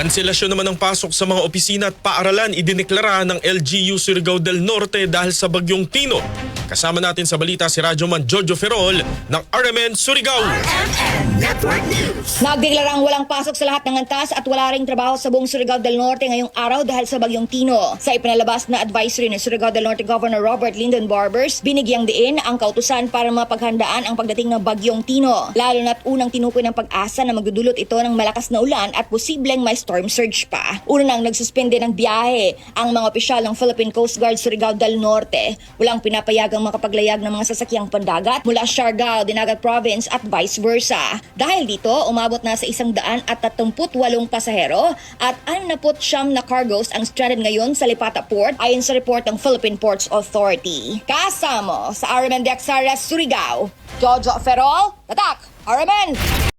Kanselasyon naman ng pasok sa mga opisina at paaralan idineklara ng LGU Surigao del Norte dahil sa bagyong Tino. Kasama natin sa balita si Radyoman Jojo Ferrol ng RMN Surigao. Nagdeklara ang walang pasok sa lahat ng antas at wala ring trabaho sa buong Surigao del Norte ngayong araw dahil sa bagyong Tino. Sa ipinalabas na advisory ni Surigao del Norte Governor Robert Lyndon Barbers, binigyang diin ang kautusan para mapaghandaan ang pagdating ng bagyong Tino. Lalo na't unang tinukoy ng pag-asa na magdudulot ito ng malakas na ulan at posibleng may storm surge pa. Una nang nagsuspende ng biyahe ang mga opisyal ng Philippine Coast Guard Surigao del Norte. Walang pinapayagang makapaglayag ng mga sasakyang pandagat mula Siargao, Dinagat Province at vice versa. Dahil dito, umabot na sa isang daan at 38 pasahero at 69 na cargoes ang stranded ngayon sa Lipata Port ayon sa report ng Philippine Ports Authority. Kasamo sa RMN Dexares, Surigao, Jojo Ferrol, Tatak, RMN!